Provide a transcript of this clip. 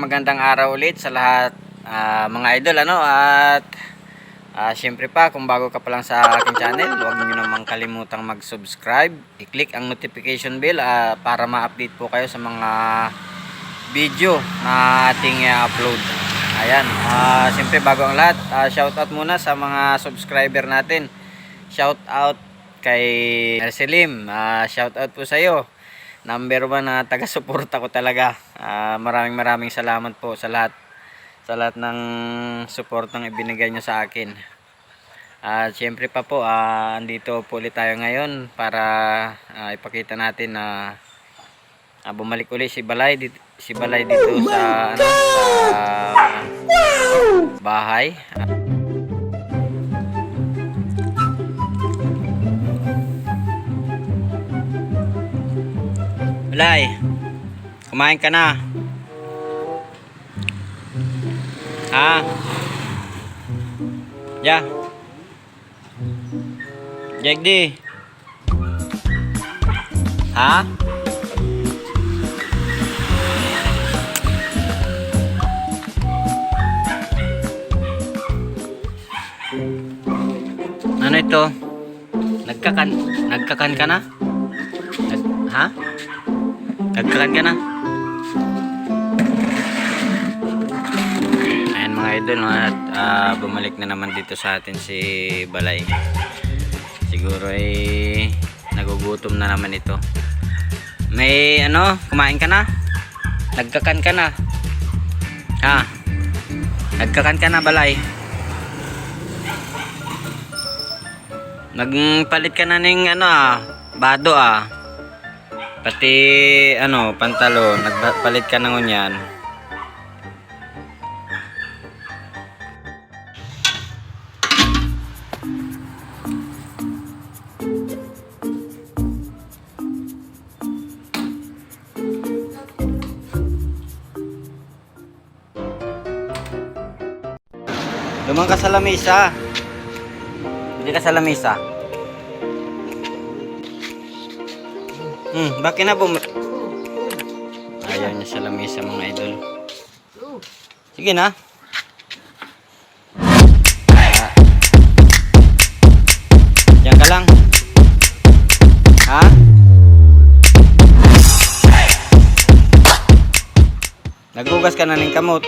Magandang araw ulit sa lahat ah, mga idol ano? At ah, syempre pa kung bago ka pa lang sa aking channel huwag niyo namang kalimutang mag-subscribe. I-click ang notification bell ah, para ma-update po kayo sa mga video na ating i-upload. Ayan ah, syempre bago ang lahat ah, shout out muna sa mga subscriber natin. Shout out kay Marcelim ah, shout out po sa iyo number one na taga-suporta ko talaga. Ah, maraming maraming salamat po sa lahat sa lahat ng suportang ibinigay nyo sa akin. At syempre pa po, ah, andito po ulit tayo ngayon para ah, ipakita natin na ah, bumalik ulit si Balay dito, si Balay dito sa ano sa bahay. Balay, kumain ka na. Ha? Ya. Jagdi. Ha? Ano ito? Nagkakan nagkakan ka na? Nag, ha? Nagkakan ka na? Ayan mga idol at ah, bumalik na naman dito sa atin si Balay. Siguro ay nagugutom na naman ito. May ano, kumain ka na? Nagkakan ka na? Ha? Nagkakan ka na Balay? Nagpalit ka na ng ano ah, bado ah. Pati ano, pantalon, nagpalit ka ng unyan. Lumang ka sa lamisa. Hindi ka sa lamisa. Hmm, bakit na bum... Ayaw niya sa lamisa mga idol. Sige na. Ah. Diyan ka lang. Ha? Nagugas ka na ng kamot.